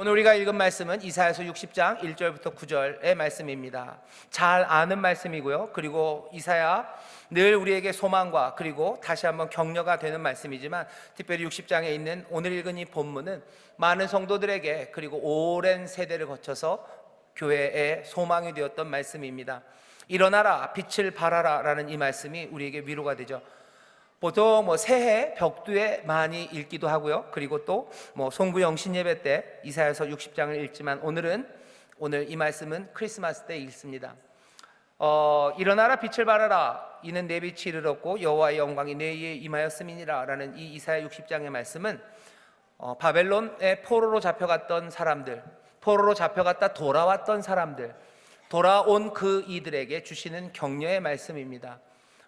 오늘 우리가 읽은 말씀은 이사야서 60장 1절부터 9절의 말씀입니다. 잘 아는 말씀이고요. 그리고 이사야 늘 우리에게 소망과 그리고 다시 한번 격려가 되는 말씀이지만 특별히 60장에 있는 오늘 읽은 이 본문은 많은 성도들에게 그리고 오랜 세대를 거쳐서 교회의 소망이 되었던 말씀입니다. 일어나라 빛을 발하라라는 이 말씀이 우리에게 위로가 되죠. 보통 뭐 새해 벽두에 많이 읽기도 하고요. 그리고 또 뭐 송구영 신예배 때 이사야서 60장을 읽지만 오늘은 오늘 이 말씀은 크리스마스 때 읽습니다. 어, 일어나라 빛을 발하라 이는 내 빛이 이르렀고 여호와의 영광이 내 위에 임하였음이니라라는 이 이사야 60장의 말씀은 어, 바벨론의 포로로 잡혀갔던 사람들, 포로로 잡혀갔다 돌아왔던 사람들, 돌아온 그 이들에게 주시는 격려의 말씀입니다.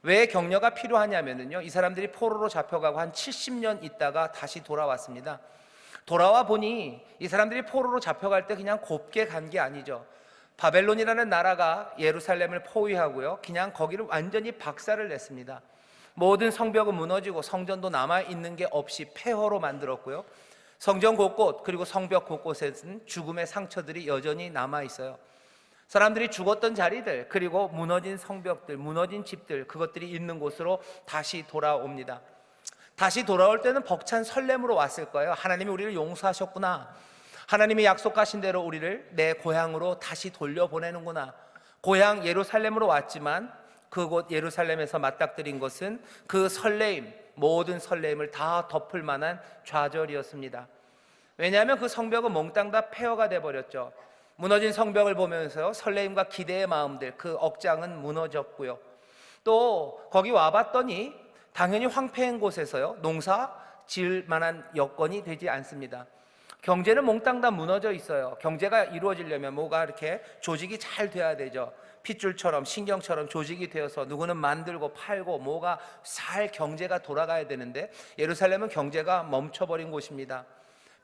왜 격려가 필요하냐면요. 이 사람들이 포로로 잡혀가고 한 70년 있다가 다시 돌아왔습니다. 돌아와 보니 이 사람들이 포로로 잡혀갈 때 그냥 곱게 간 게 아니죠. 바벨론이라는 나라가 예루살렘을 포위하고요. 그냥 거기를 완전히 박살을 냈습니다. 모든 성벽은 무너지고 성전도 남아 있는 게 없이 폐허로 만들었고요. 성전 곳곳 그리고 성벽 곳곳에는 죽음의 상처들이 여전히 남아 있어요. 사람들이 죽었던 자리들 그리고 무너진 성벽들, 무너진 집들 그것들이 있는 곳으로 다시 돌아옵니다. 다시 돌아올 때는 벅찬 설렘으로 왔을 거예요. 하나님이 우리를 용서하셨구나. 하나님이 약속하신 대로 우리를 내 고향으로 다시 돌려보내는구나. 고향 예루살렘으로 왔지만 그곳 예루살렘에서 맞닥뜨린 것은 그 설레임, 모든 설레임을 다 덮을 만한 좌절이었습니다. 왜냐하면 그 성벽은 몽땅 다 폐허가 돼 버렸죠. 무너진 성벽을 보면서 설레임과 기대의 마음들 그 억장은 무너졌고요. 또 거기 와봤더니 당연히 황폐한 곳에서요 농사 지을 만한 여건이 되지 않습니다. 경제는 몽땅 다 무너져 있어요. 경제가 이루어지려면 뭐가 이렇게 조직이 잘 돼야 되죠. 핏줄처럼 신경처럼 조직이 되어서 누구는 만들고 팔고 뭐가 잘 경제가 돌아가야 되는데 예루살렘은 경제가 멈춰버린 곳입니다.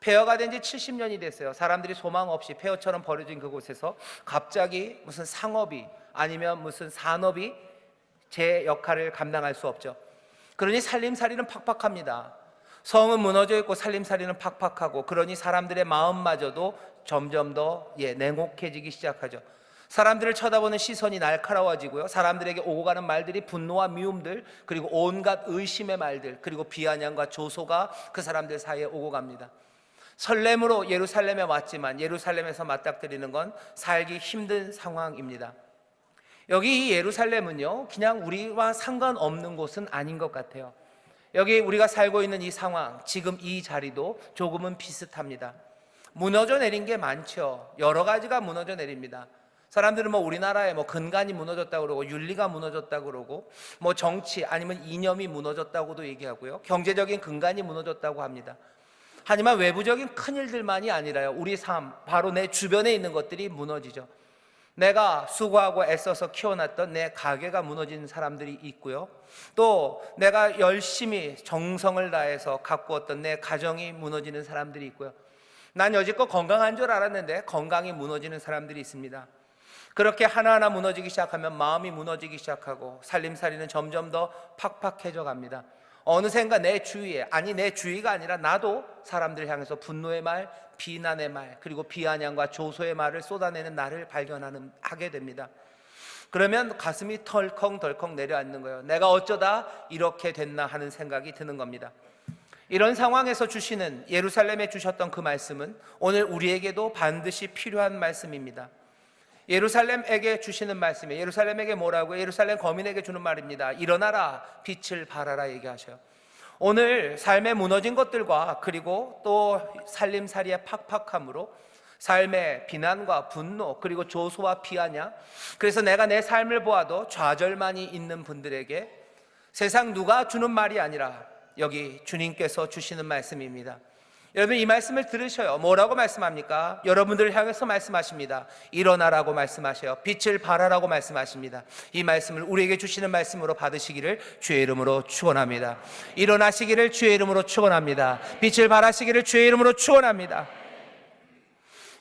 폐허가 된 지 70년이 됐어요. 사람들이 소망 없이 폐허처럼 버려진 그곳에서 갑자기 무슨 상업이 아니면 무슨 산업이 제 역할을 감당할 수 없죠. 그러니 살림살이는 팍팍합니다. 성은 무너져 있고 살림살이는 팍팍하고 그러니 사람들의 마음마저도 점점 더 예, 냉혹해지기 시작하죠. 사람들을 쳐다보는 시선이 날카로워지고요. 사람들에게 오고 가는 말들이 분노와 미움들 그리고 온갖 의심의 말들 그리고 비아냥과 조소가 그 사람들 사이에 오고 갑니다. 설렘으로 예루살렘에 왔지만 예루살렘에서 맞닥뜨리는 건 살기 힘든 상황입니다. 여기 이 예루살렘은요, 그냥 우리와 상관없는 곳은 아닌 것 같아요. 여기 우리가 살고 있는 이 상황, 지금 이 자리도 조금은 비슷합니다. 무너져 내린 게 많죠. 여러 가지가 무너져 내립니다. 사람들은 뭐 우리나라에 뭐 근간이 무너졌다고 그러고 윤리가 무너졌다고 그러고 뭐 정치 아니면 이념이 무너졌다고도 얘기하고요. 경제적인 근간이 무너졌다고 합니다. 하지만 외부적인 큰 일들만이 아니라요. 우리 삶, 바로 내 주변에 있는 것들이 무너지죠. 내가 수고하고 애써서 키워놨던 내 가게가 무너진 사람들이 있고요. 또 내가 열심히 정성을 다해서 가꾸었던 내 가정이 무너지는 사람들이 있고요. 난 여지껏 건강한 줄 알았는데 건강이 무너지는 사람들이 있습니다. 그렇게 하나하나 무너지기 시작하면 마음이 무너지기 시작하고 살림살이는 점점 더 팍팍해져 갑니다. 어느샌가 내 주위에 아니 내 주위가 아니라 나도 사람들 향해서 분노의 말, 비난의 말, 그리고 비아냥과 조소의 말을 쏟아내는 나를 발견하는 하게 됩니다. 그러면 가슴이 덜컹덜컹 내려앉는 거예요. 내가 어쩌다 이렇게 됐나 하는 생각이 드는 겁니다. 이런 상황에서 주시는 예루살렘에 주셨던 그 말씀은 오늘 우리에게도 반드시 필요한 말씀입니다. 예루살렘에게 주시는 말씀이에요. 예루살렘에게 뭐라고? 예루살렘 거민에게 주는 말입니다. 일어나라, 빛을 발하라 얘기하셔요. 오늘 삶에 무너진 것들과 그리고 또 살림살이의 팍팍함으로 삶의 비난과 분노 그리고 조소와 비아냐 그래서 내가 내 삶을 보아도 좌절만이 있는 분들에게 세상 누가 주는 말이 아니라 여기 주님께서 주시는 말씀입니다. 여러분 이 말씀을 들으셔요. 뭐라고 말씀합니까? 여러분들을 향해서 말씀하십니다. 일어나라고 말씀하셔요. 빛을 발하라고 말씀하십니다. 이 말씀을 우리에게 주시는 말씀으로 받으시기를 주의 이름으로 축원합니다. 일어나시기를 주의 이름으로 축원합니다. 빛을 발하시기를 주의 이름으로 축원합니다.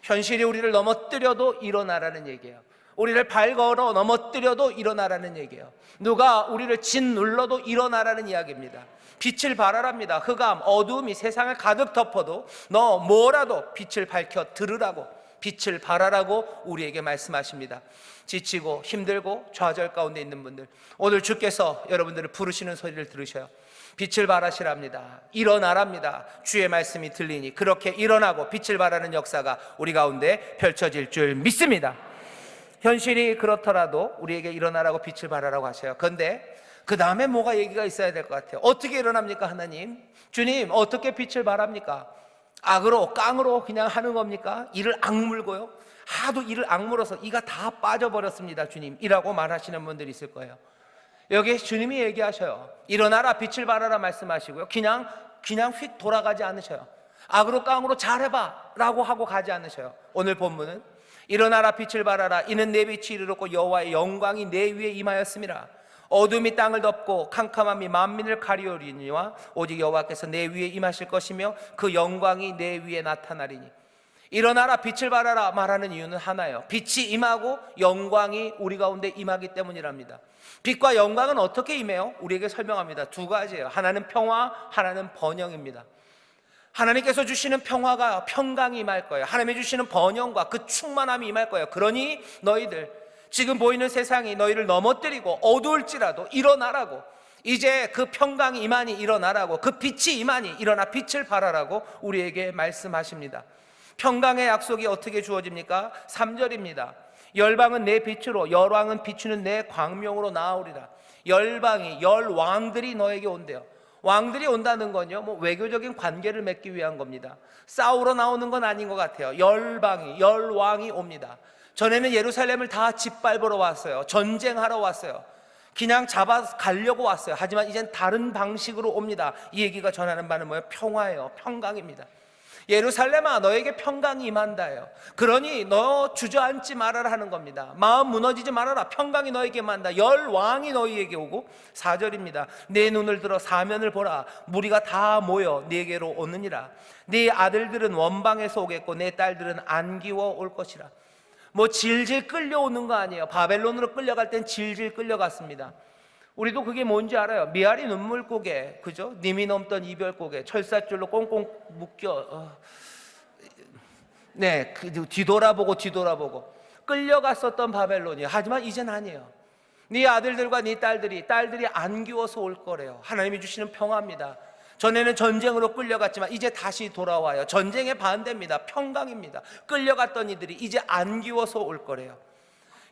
현실이 우리를 넘어뜨려도 일어나라는 얘기예요. 우리를 발 걸어 넘어뜨려도 일어나라는 얘기예요. 누가 우리를 짓눌러도 일어나라는 이야기입니다. 빛을 발하랍니다. 흑암, 어두움이 세상을 가득 덮어도 너 뭐라도 빛을 밝혀 들으라고 빛을 발하라고 우리에게 말씀하십니다. 지치고 힘들고 좌절 가운데 있는 분들 오늘 주께서 여러분들을 부르시는 소리를 들으셔요. 빛을 발하시랍니다. 일어나랍니다. 주의 말씀이 들리니 그렇게 일어나고 빛을 발하는 역사가 우리 가운데 펼쳐질 줄 믿습니다. 현실이 그렇더라도 우리에게 일어나라고 빛을 발하라고 하셔요. 그런데 그 다음에 뭐가 얘기가 있어야 될 것 같아요. 어떻게 일어납니까, 하나님? 주님, 어떻게 빛을 발합니까? 악으로, 깡으로 그냥 하는 겁니까? 이를 악물고요? 하도 이를 악물어서 이가 다 빠져버렸습니다, 주님. 이라고 말하시는 분들이 있을 거예요. 여기 주님이 얘기하셔요. 일어나라, 빛을 발하라 말씀하시고요. 그냥, 그냥 휙 돌아가지 않으셔요. 악으로, 깡으로 잘해봐. 라고 하고 가지 않으셔요. 오늘 본문은 일어나라 빛을 발하라. 이는 내 빛이 이르렀고 여호와의 영광이 내 위에 임하였음이라 어둠이 땅을 덮고 캄캄함이 만민을 가리우리니와 오직 여호와께서 내 위에 임하실 것이며 그 영광이 내 위에 나타나리니. 일어나라 빛을 발하라 말하는 이유는 하나예요. 빛이 임하고 영광이 우리 가운데 임하기 때문이랍니다. 빛과 영광은 어떻게 임해요? 우리에게 설명합니다. 두 가지예요. 하나는 평화 하나는 번영입니다 하나님께서 주시는 평화가 평강이 임할 거예요. 하나님이 주시는 번영과 그 충만함이 임할 거예요. 그러니 너희들 지금 보이는 세상이 너희를 넘어뜨리고 어두울지라도 일어나라고 이제 그 평강이 임하니 일어나라고 그 빛이 임하니 일어나 빛을 발하라고 우리에게 말씀하십니다. 평강의 약속이 어떻게 주어집니까? 3절입니다. 열방은 내 빛으로 열왕은 비추는 내 광명으로 나아오리라. 열방이 열왕들이 너에게 온대요. 왕들이 온다는 건요, 뭐 외교적인 관계를 맺기 위한 겁니다. 싸우러 나오는 건 아닌 것 같아요. 열방이, 열왕이 옵니다. 전에는 예루살렘을 다 짓밟으러 왔어요. 전쟁하러 왔어요. 그냥 잡아 가려고 왔어요. 하지만 이젠 다른 방식으로 옵니다. 이 얘기가 전하는 바는 뭐예요? 평화예요. 평강입니다. 예루살렘아 너에게 평강이 임한다요. 그러니 너 주저앉지 말아라 하는 겁니다. 마음 무너지지 말아라. 평강이 너에게 임한다. 열 왕이 너희에게 오고 4절입니다. 내 눈을 들어 사면을 보라. 무리가 다 모여 네게로 오느니라. 네 아들들은 원방에서 오겠고 내 딸들은 안기워 올 것이라. 뭐 질질 끌려오는 거 아니에요. 바벨론으로 끌려갈 땐 질질 끌려갔습니다. 우리도 그게 뭔지 알아요. 미아리 눈물 고개, 그죠? 님이 넘던 이별 고개, 철사줄로 꽁꽁 묶여. 어. 네, 그 뒤돌아보고 뒤돌아보고 끌려갔었던 바벨론이. 하지만 이젠 아니에요. 네 아들들과 네 딸들이 딸들이 안기워서 올 거래요. 하나님이 주시는 평화입니다. 전에는 전쟁으로 끌려갔지만 이제 다시 돌아와요. 전쟁의 반대입니다. 평강입니다. 끌려갔던 이들이 이제 안기워서 올 거래요.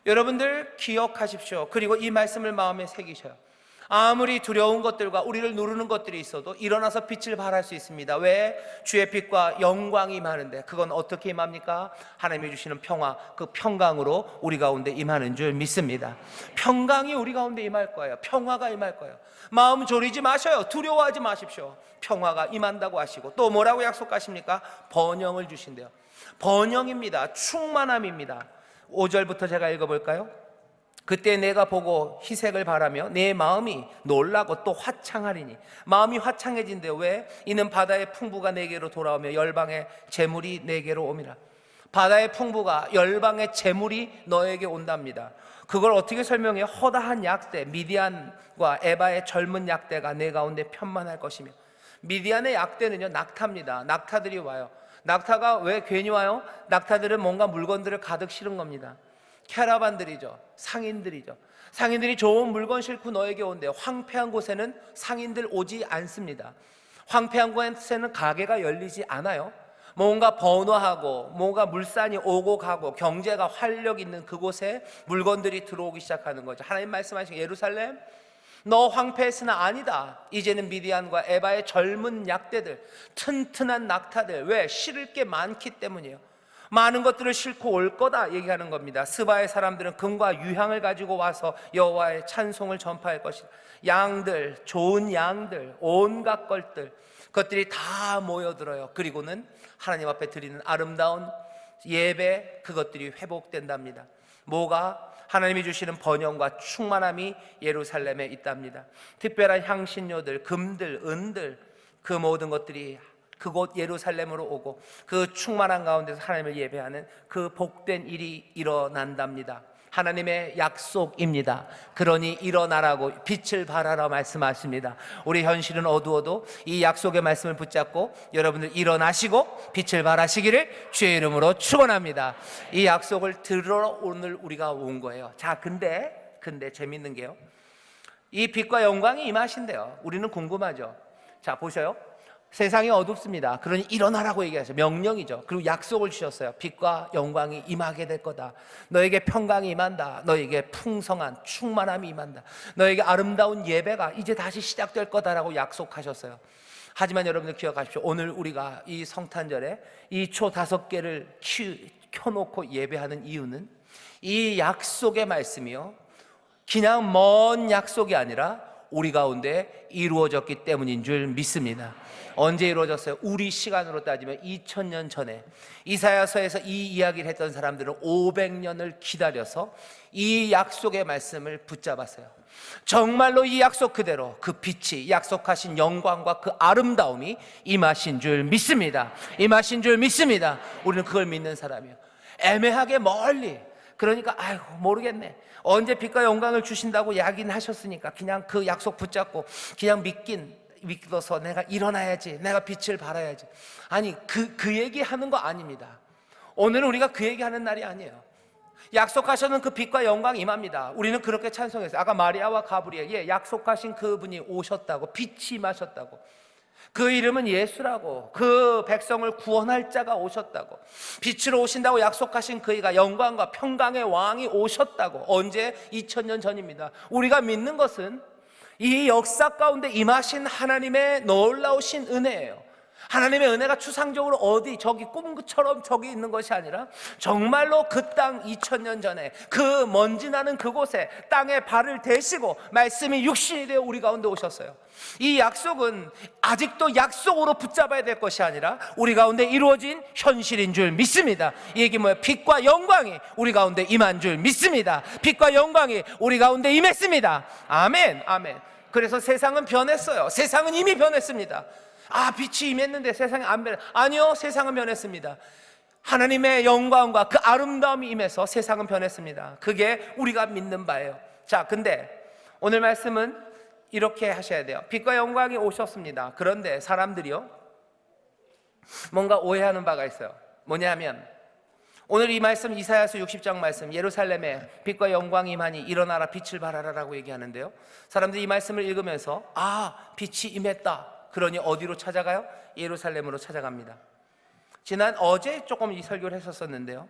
여러분들 기억하십시오. 그리고 이 말씀을 마음에 새기셔요. 아무리 두려운 것들과 우리를 누르는 것들이 있어도 일어나서 빛을 발할 수 있습니다. 왜? 주의 빛과 영광이 임하는데 그건 어떻게 임합니까? 하나님이 주시는 평화, 그 평강으로 우리 가운데 임하는 줄 믿습니다. 평강이 우리 가운데 임할 거예요. 평화가 임할 거예요. 마음 졸이지 마셔요. 두려워하지 마십시오. 평화가 임한다고 하시고 또 뭐라고 약속하십니까? 번영을 주신대요. 번영입니다. 충만함입니다. 5절부터 제가 읽어볼까요? 그때 내가 보고 희색을 바라며 내 마음이 놀라고 또 화창하리니. 마음이 화창해진대. 왜? 이는 바다의 풍부가 내게로 돌아오며 열방의 재물이 내게로 옵니다 바다의 풍부가 열방의 재물이 너에게 온답니다. 그걸 어떻게 설명해요? 허다한 약대 미디안과 에바의 젊은 약대가 내 가운데 편만할 것이며. 미디안의 약대는요 낙타입니다. 낙타들이 와요 낙타가 왜 괜히 와요? 낙타들은 뭔가 물건들을 가득 실은 겁니다. 캐러반들이죠. 상인들이죠. 상인들이 좋은 물건 싣고 너에게 온대요. 황폐한 곳에는 상인들 오지 않습니다. 황폐한 곳에는 가게가 열리지 않아요. 뭔가 번화하고 뭔가 물산이 오고 가고 경제가 활력 있는 그곳에 물건들이 들어오기 시작하는 거죠. 하나님 말씀하신 예루살렘 너 황폐했으나 아니다. 이제는 미디안과 에바의 젊은 약대들, 튼튼한 낙타들. 왜? 실을 게 많기 때문이에요. 많은 것들을 싣고 올 거다 얘기하는 겁니다. 스바의 사람들은 금과 유향을 가지고 와서 여호와의 찬송을 전파할 것이다. 양들, 좋은 양들, 온갖 것들, 그것들이 다 모여들어요. 그리고는 하나님 앞에 드리는 아름다운 예배, 그것들이 회복된답니다. 뭐가 하나님이 주시는 번영과 충만함이 예루살렘에 있답니다. 특별한 향신료들, 금들, 은들 그 모든 것들이 그곳 예루살렘으로 오고 그 충만한 가운데서 하나님을 예배하는 그 복된 일이 일어난답니다. 하나님의 약속입니다. 그러니 일어나라고 빛을 발하라 말씀하십니다. 우리 현실은 어두워도 이 약속의 말씀을 붙잡고 여러분들 일어나시고 빛을 발하시기를 주의 이름으로 축원합니다. 이 약속을 들으러 오늘 우리가 온 거예요. 자, 근데 근데 재밌는 게요. 이 빛과 영광이 임하신대요. 우리는 궁금하죠. 자, 보셔요. 세상이 어둡습니다. 그러니 일어나라고 얘기하죠. 명령이죠. 그리고 약속을 주셨어요. 빛과 영광이 임하게 될 거다. 너에게 평강이 임한다. 너에게 풍성한 충만함이 임한다. 너에게 아름다운 예배가 이제 다시 시작될 거다라고 약속하셨어요. 하지만 여러분들 기억하십시오. 오늘 우리가 이 성탄절에 이 초 다섯 개를 키, 켜놓고 예배하는 이유는 이 약속의 말씀이요. 그냥 먼 약속이 아니라 우리 가운데 이루어졌기 때문인 줄 믿습니다. 언제 이루어졌어요? 우리 시간으로 따지면 2000년 전에 이사야서에서 이 이야기를 했던 사람들은 500년을 기다려서 이 약속의 말씀을 붙잡았어요. 정말로 이 약속 그대로 그 빛이 약속하신 영광과 그 아름다움이 임하신 줄 믿습니다. 임하신 줄 믿습니다. 우리는 그걸 믿는 사람이에요. 애매하게 멀리 그러니까 아이고 모르겠네. 언제 빛과 영광을 주신다고 야긴하셨으니까 그냥 그 약속 붙잡고 그냥 믿긴 믿어서 내가 일어나야지. 내가 빛을 발아야지. 아니 그그 얘기 하는 거 아닙니다. 오늘은 우리가 그 얘기 하는 날이 아니에요. 약속하셨는 그 빛과 영광 임합니다. 우리는 그렇게 찬송했어요. 아까 마리아와 가브리엘, 예, 약속하신 그분이 오셨다고, 빛이 임하셨다고. 그 이름은 예수라고 그 백성을 구원할 자가 오셨다고 빛으로 오신다고 약속하신 그이가 영광과 평강의 왕이 오셨다고 언제 2000년 전입니다. 우리가 믿는 것은 이 역사 가운데 임하신 하나님의 놀라우신 은혜예요. 하나님의 은혜가 추상적으로 어디 저기 꿈처럼 저기 있는 것이 아니라 정말로 그 땅 2000년 전에 그 먼지 나는 그곳에 땅에 발을 대시고 말씀이 육신이 되어 우리 가운데 오셨어요. 이 약속은 아직도 약속으로 붙잡아야 될 것이 아니라 우리 가운데 이루어진 현실인 줄 믿습니다. 이 얘기 뭐예요? 빛과 영광이 우리 가운데 임한 줄 믿습니다. 빛과 영광이 우리 가운데 임했습니다. 아멘, 아멘. 그래서 세상은 변했어요. 세상은 이미 변했습니다. 아, 빛이 임했는데 세상이 안 변해. 아니요, 세상은 변했습니다. 하나님의 영광과 그 아름다움이 임해서 세상은 변했습니다. 그게 우리가 믿는 바예요. 자, 근데 오늘 말씀은 이렇게 하셔야 돼요. 빛과 영광이 오셨습니다. 그런데 사람들이요. 뭔가 오해하는 바가 있어요. 뭐냐면 오늘 이 말씀 이사야서 60장 말씀 예루살렘에 빛과 영광이 임하니 일어나라 빛을 발하라라고 얘기하는데요. 사람들이 이 말씀을 읽으면서 아, 빛이 임했다. 그러니 어디로 찾아가요? 예루살렘으로 찾아갑니다. 지난 어제 조금 이 설교를 했었었는데요.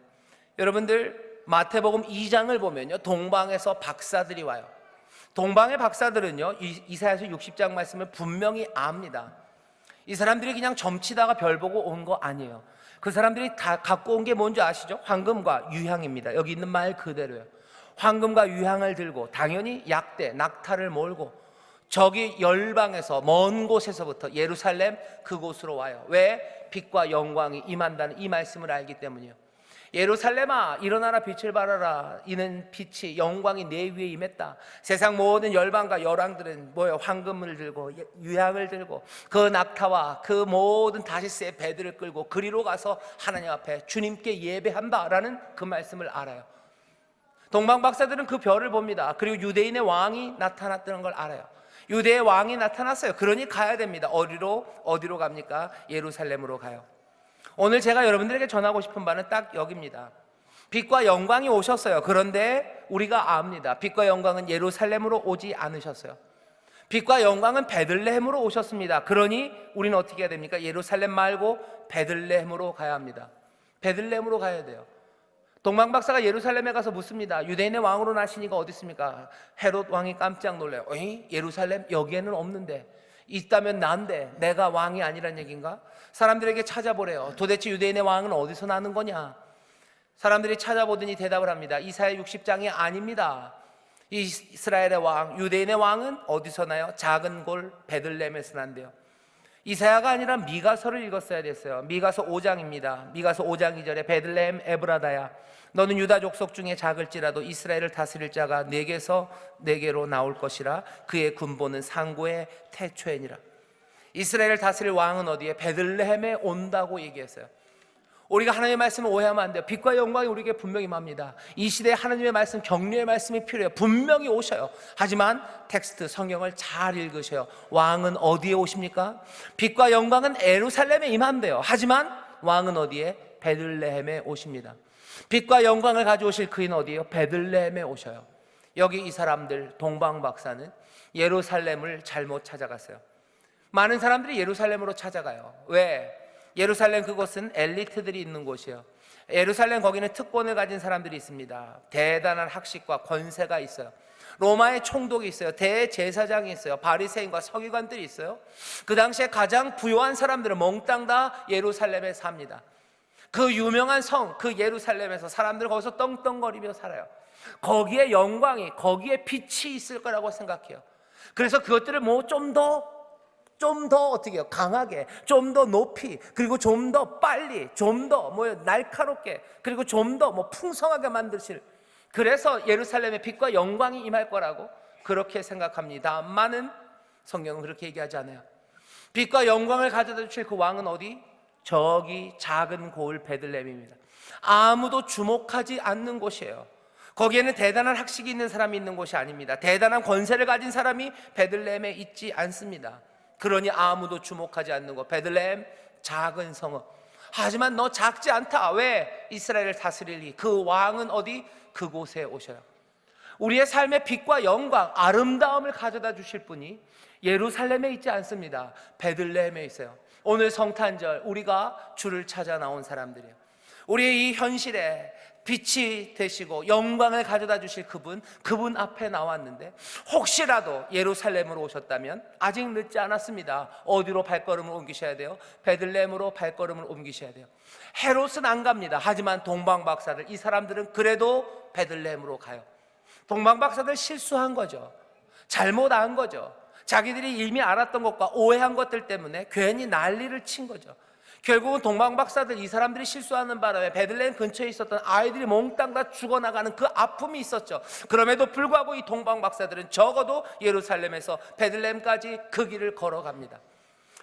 여러분들 마태복음 2장을 보면요. 동방에서 박사들이 와요. 동방의 박사들은요. 이- 이사야서 60장 말씀을 분명히 압니다. 이 사람들이 그냥 점치다가 별 보고 온 거 아니에요. 그 사람들이 다 갖고 온 게 뭔지 아시죠? 황금과 유향입니다. 여기 있는 말 그대로예요. 황금과 유향을 들고 당연히 약대, 낙타를 몰고 저기 열방에서 먼 곳에서부터 예루살렘 그곳으로 와요. 왜? 빛과 영광이 임한다는 이 말씀을 알기 때문이요. 예루살렘아 일어나라 빛을 발하라 이는 빛이 영광이 내 위에 임했다 세상 모든 열방과 열왕들은 뭐예요 황금을 들고 유향을 들고 그 낙타와 그 모든 다시스의 배들을 끌고 그리로 가서 하나님 앞에 주님께 예배한다라는 그 말씀을 알아요 동방 박사들은 그 별을 봅니다 그리고 유대인의 왕이 나타났다는 걸 알아요 유대의 왕이 나타났어요 그러니 가야 됩니다 어디로 어디로 갑니까 예루살렘으로 가요 오늘 제가 여러분들에게 전하고 싶은 바는 딱 여기입니다. 빛과 영광이 오셨어요. 그런데 우리가 압니다. 빛과 영광은 예루살렘으로 오지 않으셨어요. 빛과 영광은 베들레헴으로 오셨습니다. 그러니 우리는 어떻게 해야 됩니까? 예루살렘 말고 베들레헴으로 가야 합니다. 베들레헴으로 가야 돼요. 동방 박사가 예루살렘에 가서 묻습니다. 유대인의 왕으로 나시니가 어디 있습니까? 헤롯 왕이 깜짝 놀래요. 어이? 예루살렘 여기에는 없는데 있다면 난데 내가 왕이 아니란 얘기인가? 사람들에게 찾아보래요. 도대체 유대인의 왕은 어디서 나는 거냐? 사람들이 찾아보더니 대답을 합니다. 이사야 60장이 아닙니다. 이스라엘의 왕, 유대인의 왕은 어디서 나요? 작은 골 베들레헴에서 난대요. 이사야가 아니라 미가서를 읽었어야 됐어요. 미가서 5장입니다. 미가서 5장 2절에 베들레헴 에브라다야 너는 유다 족속 중에 작을지라도 이스라엘을 다스릴 자가 내게서 내게로 나올 것이라 그의 군보는 상고의 태초에니라. 이스라엘을 다스릴 왕은 어디에 베들레헴에 온다고 얘기했어요. 우리가 하나님의 말씀을 오해하면 안 돼요. 빛과 영광이 우리에게 분명히 임합니다. 이 시대에 하나님의 말씀, 격려의 말씀이 필요해요. 분명히 오셔요. 하지만 텍스트 성경을 잘 읽으셔요. 왕은 어디에 오십니까? 빛과 영광은 에루살렘에 임한대요. 하지만 왕은 어디에? 베들레헴에 오십니다. 빛과 영광을 가져오실 그인 어디에요? 베들레헴에 오셔요. 여기 이 사람들 동방 박사는 예루살렘을 잘못 찾아갔어요. 많은 사람들이 예루살렘으로 찾아가요. 왜? 예루살렘 그곳은 엘리트들이 있는 곳이에요. 예루살렘 거기는 특권을 가진 사람들이 있습니다. 대단한 학식과 권세가 있어요. 로마의 총독이 있어요. 대제사장이 있어요. 바리새인과 서기관들이 있어요. 그 당시에 가장 부유한 사람들은 몽땅 다 예루살렘에 삽니다. 그 유명한 성, 그 예루살렘에서 사람들 거기서 떵떵거리며 살아요. 거기에 영광이, 거기에 빛이 있을 거라고 생각해요. 그래서 그것들을 뭐 좀 더, 좀 더 어떻게 해요? 강하게, 좀 더 높이, 그리고 좀 더 빨리, 좀 더 뭐 날카롭게, 그리고 좀 더 뭐 풍성하게 만드실. 그래서 예루살렘의 빛과 영광이 임할 거라고 그렇게 생각합니다만은 성경은 그렇게 얘기하지 않아요. 빛과 영광을 가져다 주실 그 왕은 어디? 저기 작은 고을 베들렘입니다. 아무도 주목하지 않는 곳이에요. 거기에는 대단한 학식이 있는 사람이 있는 곳이 아닙니다. 대단한 권세를 가진 사람이 베들렘에 있지 않습니다. 그러니 아무도 주목하지 않는 곳. 베들렘 작은 성읍. 하지만 너 작지 않다. 왜? 이스라엘을 다스릴 그 왕은 어디? 그곳에 오셔요. 우리의 삶의 빛과 영광, 아름다움을 가져다 주실 분이 예루살렘에 있지 않습니다. 베들레헴에 있어요. 오늘 성탄절 우리가 주를 찾아 나온 사람들이에요. 우리의 이 현실에 빛이 되시고 영광을 가져다 주실 그분, 그분 앞에 나왔는데 혹시라도 예루살렘으로 오셨다면 아직 늦지 않았습니다. 어디로 발걸음을 옮기셔야 돼요? 베들레헴으로 발걸음을 옮기셔야 돼요. 헤롯은 안 갑니다. 하지만 동방 박사들 이 사람들은 그래도 베들레헴으로 가요. 동방 박사들 실수한 거죠. 잘못 안 거죠. 자기들이 이미 알았던 것과 오해한 것들 때문에 괜히 난리를 친 거죠. 결국은 동방 박사들 이 사람들이 실수하는 바람에 베들레헴 근처에 있었던 아이들이 몽땅 다 죽어나가는 그 아픔이 있었죠. 그럼에도 불구하고 이 동방 박사들은 적어도 예루살렘에서 베들레헴까지 그 길을 걸어갑니다.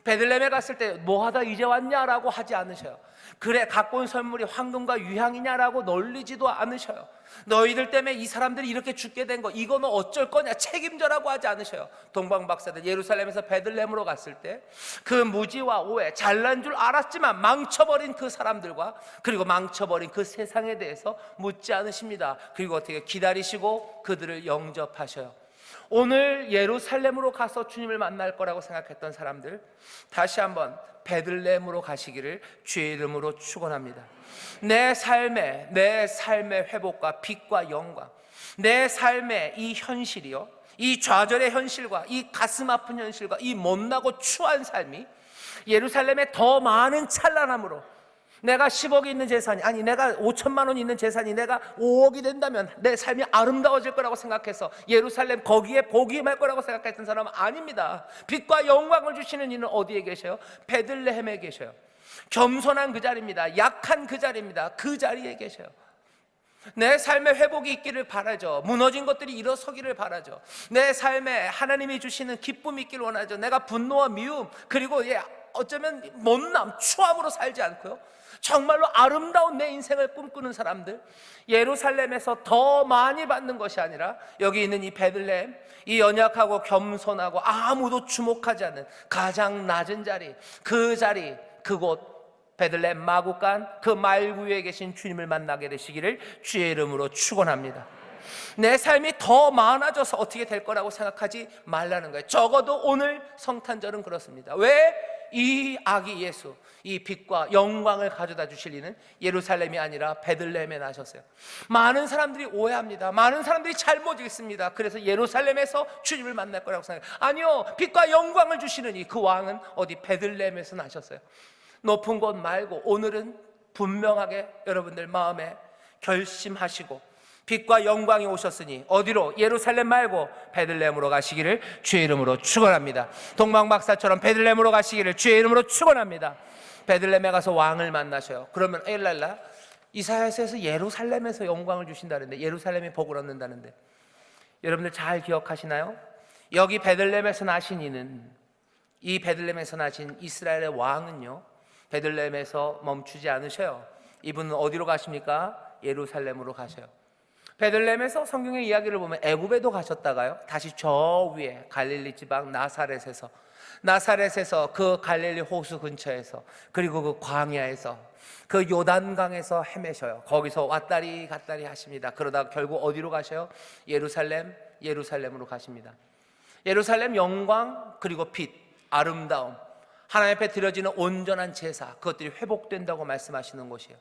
베들레헴에 갔을 때 뭐하다 이제 왔냐라고 하지 않으셔요. 그래 갖고 온 선물이 황금과 유향이냐라고 놀리지도 않으셔요. 너희들 때문에 이 사람들이 이렇게 죽게 된 거 이거는 어쩔 거냐 책임져라고 하지 않으셔요. 동방 박사들 예루살렘에서 베들레헴으로 갔을 때 그 무지와 오해 잘난 줄 알았지만 망쳐버린 그 사람들과 그리고 망쳐버린 그 세상에 대해서 묻지 않으십니다. 그리고 어떻게 기다리시고 그들을 영접하셔요. 오늘 예루살렘으로 가서 주님을 만날 거라고 생각했던 사람들 다시 한번 베들레헴으로 가시기를 주의 이름으로 축원합니다. 내 삶의 내 삶의 회복과 빛과 영광, 내 삶의 이 현실이요, 이 좌절의 현실과 이 가슴 아픈 현실과 이 못나고 추한 삶이 예루살렘에 더 많은 찬란함으로 내가 10억이 있는 재산이 아니 내가 5천만 원 있는 재산이 내가 5억이 된다면 내 삶이 아름다워질 거라고 생각해서 예루살렘 거기에 복이 임할 거라고 생각했던 사람은 아닙니다. 빛과 영광을 주시는 이는 어디에 계셔요? 베들레헴에 계셔요. 겸손한 그 자리입니다. 약한 그 자리입니다. 그 자리에 계셔요. 내 삶의 회복이 있기를 바라죠. 무너진 것들이 일어서기를 바라죠. 내 삶에 하나님이 주시는 기쁨이 있기를 원하죠. 내가 분노와 미움 그리고 예, 어쩌면 못남, 추함으로 살지 않고요. 정말로 아름다운 내 인생을 꿈꾸는 사람들 예루살렘에서 더 많이 받는 것이 아니라 여기 있는 이 베들레헴 이 연약하고 겸손하고 아무도 주목하지 않는 가장 낮은 자리 그 자리 그곳 베들레헴 마구간 그 말구에 계신 주님을 만나게 되시기를 주의 이름으로 축원합니다. 내 삶이 더 많아져서 어떻게 될 거라고 생각하지 말라는 거예요. 적어도 오늘 성탄절은 그렇습니다. 왜? 이 아기 예수, 이 빛과 영광을 가져다 주실 이는 예루살렘이 아니라 베들레헴에 나셨어요. 많은 사람들이 오해합니다. 많은 사람들이 잘못 읽습니다. 그래서 예루살렘에서 주님을 만날 거라고 생각해요. 아니요, 빛과 영광을 주시는 이 그 왕은 어디 베들레헴에서 나셨어요. 높은 곳 말고 오늘은 분명하게 여러분들 마음에 결심하시고 빛과 영광이 오셨으니 어디로 예루살렘 말고 베들레헴으로 가시기를 주의 이름으로 축원합니다. 동방 박사처럼 베들레헴으로 가시기를 주의 이름으로 축원합니다. 베들레헴에 가서 왕을 만나셔요. 그러면 엘랄라 이사야서에서 예루살렘에서 영광을 주신다는데 예루살렘이 복을 얻는다는데 여러분들 잘 기억하시나요? 여기 베들레헴에서 나신 이는 이 베들레헴에서 나신 이스라엘의 왕은요 베들레헴에서 멈추지 않으셔요. 이분은 어디로 가십니까? 예루살렘으로 가셔요. 베들렘에서 성경의 이야기를 보면 애굽에도 가셨다가요. 다시 저 위에 갈릴리 지방 나사렛에서 나사렛에서 그 갈릴리 호수 근처에서 그리고 그 광야에서 그 요단강에서 헤매셔요. 거기서 왔다리 갔다리 하십니다. 그러다 결국 어디로 가셔요? 예루살렘, 예루살렘으로 가십니다. 예루살렘 영광 그리고 빛, 아름다움, 하나님 앞에 드려지는 온전한 제사 그것들이 회복된다고 말씀하시는 곳이에요.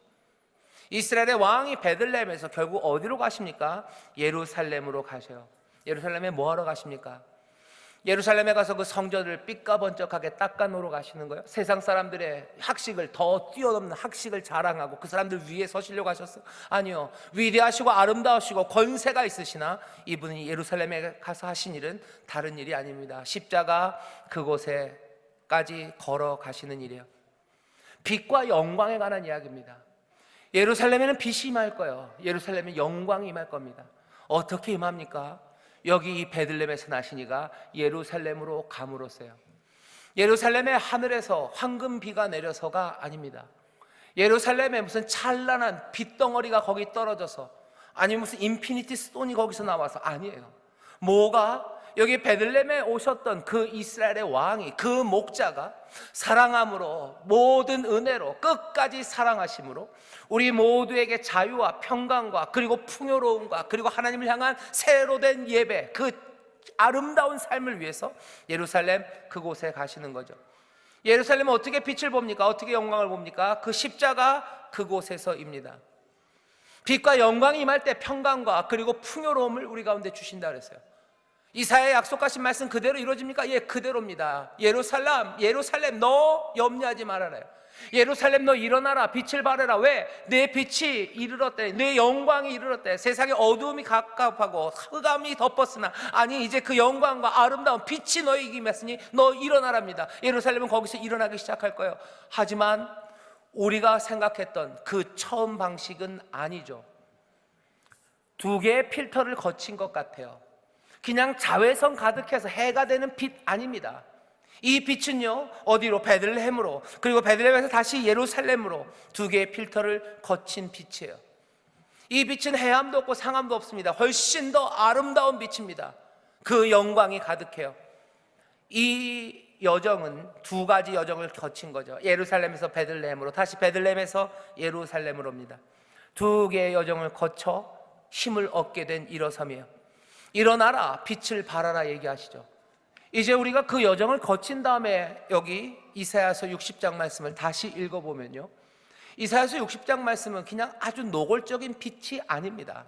이스라엘의 왕이 베들레헴에서 결국 어디로 가십니까? 예루살렘으로 가셔요. 예루살렘에 뭐 하러 가십니까? 예루살렘에 가서 그 성전을 삐까번쩍하게 닦아놓으러 가시는 거예요. 세상 사람들의 학식을 더 뛰어넘는 학식을 자랑하고 그 사람들 위에 서시려고 하셨어요? 아니요. 위대하시고 아름다우시고 권세가 있으시나 이분이 예루살렘에 가서 하신 일은 다른 일이 아닙니다. 십자가 그곳에까지 걸어가시는 일이에요. 빛과 영광에 관한 이야기입니다. 예루살렘에는 빛이 임할 거예요. 예루살렘에 영광이 임할 겁니다. 어떻게 임합니까? 여기 이 베들렘에서 나시니가 예루살렘으로 감으로써요. 예루살렘의 하늘에서 황금 비가 내려서가 아닙니다. 예루살렘에 무슨 찬란한 빛덩어리가 거기 떨어져서 아니 무슨 인피니티 스톤이 거기서 나와서 아니에요. 뭐가 여기 베들렘에 오셨던 그 이스라엘의 왕이 그 목자가 사랑함으로 모든 은혜로 끝까지 사랑하심으로 우리 모두에게 자유와 평강과 그리고 풍요로움과 그리고 하나님을 향한 새로 된 예배 그 아름다운 삶을 위해서 예루살렘 그곳에 가시는 거죠. 예루살렘은 어떻게 빛을 봅니까? 어떻게 영광을 봅니까? 그 십자가 그곳에서입니다. 빛과 영광이 임할 때 평강과 그리고 풍요로움을 우리 가운데 주신다 그랬어요. 이사야 약속하신 말씀 그대로 이루어집니까? 예, 그대로입니다. 예루살렘, 예루살렘, 너 염려하지 말아라요. 예루살렘 너 일어나라 빛을 발해라 왜? 내 빛이 이르렀대 내 영광이 이르렀대 세상에 어두움이 가깝하고 흑암이 덮었으나 아니 이제 그 영광과 아름다운 빛이 너에게 임했으니 너 일어나랍니다 예루살렘은 거기서 일어나기 시작할 거예요 하지만 우리가 생각했던 그 처음 방식은 아니죠 두 개의 필터를 거친 것 같아요 그냥 자외선 가득해서 해가 되는 빛 아닙니다. 이 빛은요 어디로 베들레헴으로 그리고 베들레헴에서 다시 예루살렘으로 두 개의 필터를 거친 빛이에요. 이 빛은 해암도 없고 상암도 없습니다. 훨씬 더 아름다운 빛입니다. 그 영광이 가득해요. 이 여정은 두 가지 여정을 거친 거죠. 예루살렘에서 베들레헴으로 다시 베들레헴에서 예루살렘으로입니다. 두 개의 여정을 거쳐 힘을 얻게 된 일어섬이에요. 일어나라 빛을 발하라 얘기하시죠. 이제 우리가 그 여정을 거친 다음에 여기 이사야서 60장 말씀을 다시 읽어보면요. 이사야서 60장 말씀은 그냥 아주 노골적인 빛이 아닙니다.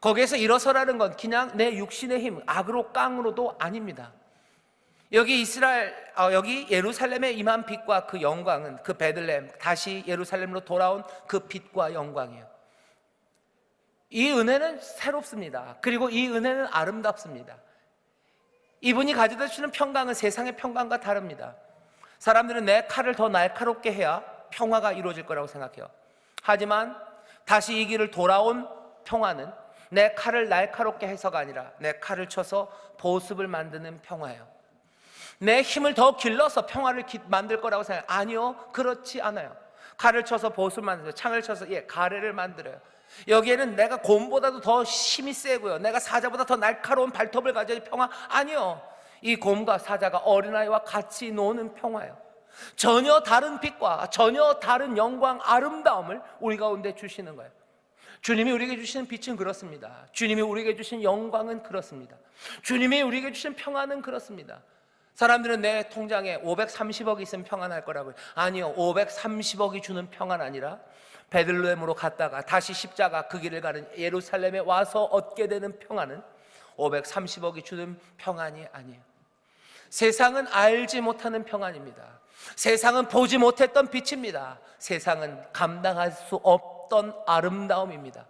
거기에서 일어서라는 건 그냥 내 육신의 힘, 악으로 깡으로도 아닙니다. 여기 이스라엘, 어, 여기 예루살렘의 임한 빛과 그 영광은 그 베들렘, 다시 예루살렘으로 돌아온 그 빛과 영광이에요. 이 은혜는 새롭습니다. 그리고 이 은혜는 아름답습니다. 이분이 가져다 주는 평강은 세상의 평강과 다릅니다. 사람들은 내 칼을 더 날카롭게 해야 평화가 이루어질 거라고 생각해요. 하지만 다시 이 길을 돌아온 평화는 내 칼을 날카롭게 해서가 아니라 내 칼을 쳐서 보습을 만드는 평화예요. 내 힘을 더 길러서 평화를 만들 거라고 생각해요. 아니요, 그렇지 않아요. 칼을 쳐서 보습을 만들어요. 창을 쳐서 예, 가래를 만들어요. 여기에는 내가 곰보다도 더 힘이 세고요. 내가 사자보다 더 날카로운 발톱을 가져야 평화 아니요. 이 곰과 사자가 어린아이와 같이 노는 평화예요. 전혀 다른 빛과 전혀 다른 영광, 아름다움을 우리 가운데 주시는 거예요. 주님이 우리에게 주시는 빛은 그렇습니다. 주님이 우리에게 주신 영광은 그렇습니다. 주님이 우리에게 주신 평안은 그렇습니다. 사람들은 내 통장에 530억이 있으면 평안할 거라고요. 아니요. 530억이 주는 평안 아니라 베들레헴으로 갔다가 다시 십자가 그 길을 가는 예루살렘에 와서 얻게 되는 평안은 530억이 주는 평안이 아니에요. 세상은 알지 못하는 평안입니다. 세상은 보지 못했던 빛입니다. 세상은 감당할 수 없던 아름다움입니다.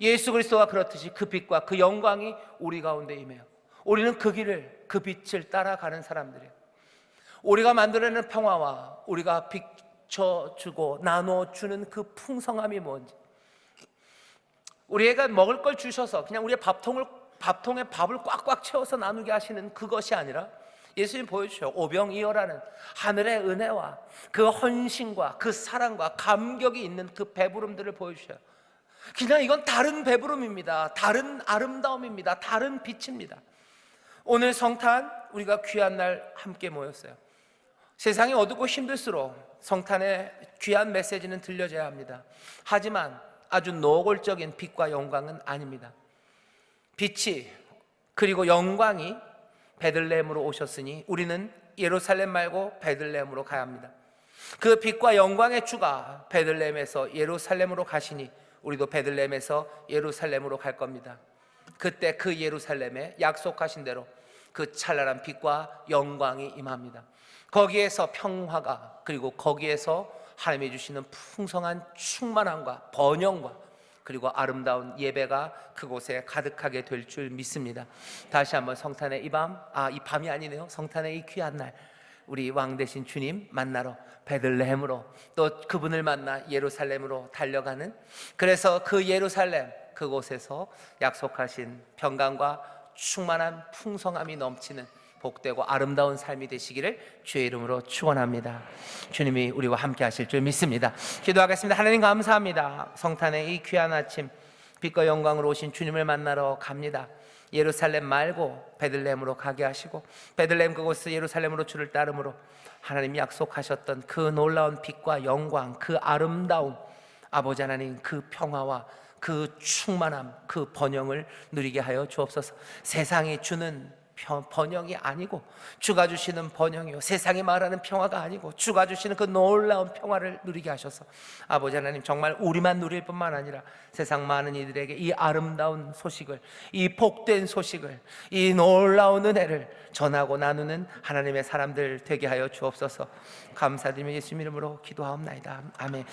예수 그리스도가 그렇듯이 그 빛과 그 영광이 우리 가운데 임해요. 우리는 그 길을 그 빛을 따라가는 사람들이에요. 우리가 만들어내는 평화와 우리가 비 춰주고 나눠주는 그 풍성함이 뭔지 우리 애가 먹을 걸 주셔서 그냥 우리의 밥통을 밥통에 밥을 꽉꽉 채워서 나누게 하시는 그것이 아니라 예수님 보여주셔요. 오병이어라는 하늘의 은혜와 그 헌신과 그 사랑과 감격이 있는 그 배부름들을 보여주셔요. 그냥 이건 다른 배부름입니다. 다른 아름다움입니다. 다른 빛입니다. 오늘 성탄 우리가 귀한 날 함께 모였어요. 세상이 어둡고 힘들수록 성탄의 귀한 메시지는 들려져야 합니다. 하지만 아주 노골적인 빛과 영광은 아닙니다. 빛이 그리고 영광이 베들레헴으로 오셨으니 우리는 예루살렘 말고 베들레헴으로 가야 합니다. 그 빛과 영광의 주가 베들레헴에서 예루살렘으로 가시니 우리도 베들레헴에서 예루살렘으로 갈 겁니다. 그때 그 예루살렘에 약속하신 대로 그 찬란한 빛과 영광이 임합니다. 거기에서 평화가 그리고 거기에서 하나님이 주시는 풍성한 충만함과 번영과 그리고 아름다운 예배가 그곳에 가득하게 될 줄 믿습니다. 다시 한번 성탄의 이 밤, 아, 이 밤이 아니네요. 성탄의 이 귀한 날, 우리 왕 대신 주님 만나러 베들레헴으로 또 그분을 만나 예루살렘으로 달려가는 그래서 그 예루살렘 그곳에서 약속하신 평강과 충만한 풍성함이 넘치는 복되고 아름다운 삶이 되시기를 주의 이름으로 축원합니다. 주님이 우리와 함께 하실 줄 믿습니다. 기도하겠습니다. 하나님 감사합니다. 성탄의 이 귀한 아침 빛과 영광으로 오신 주님을 만나러 갑니다. 예루살렘 말고 베들레헴으로 가게 하시고 베들레헴 그곳을 예루살렘으로 주를 따름으로 하나님이 약속하셨던 그 놀라운 빛과 영광 그 아름다움 아버지 하나님 그 평화와 그 충만함 그 번영을 누리게 하여 주옵소서 세상이 주는 평- 번영이 아니고 주가 주시는 번영이요. 세상이 말하는 평화가 아니고 주가 주시는 그 놀라운 평화를 누리게 하셔서 아버지 하나님 정말 우리만 누릴 뿐만 아니라 세상 많은 이들에게 이 아름다운 소식을 이 복된 소식을 이 놀라운 은혜를 전하고 나누는 하나님의 사람들 되게 하여 주옵소서. 감사드리며 예수 이름으로 기도하옵나이다. 아멘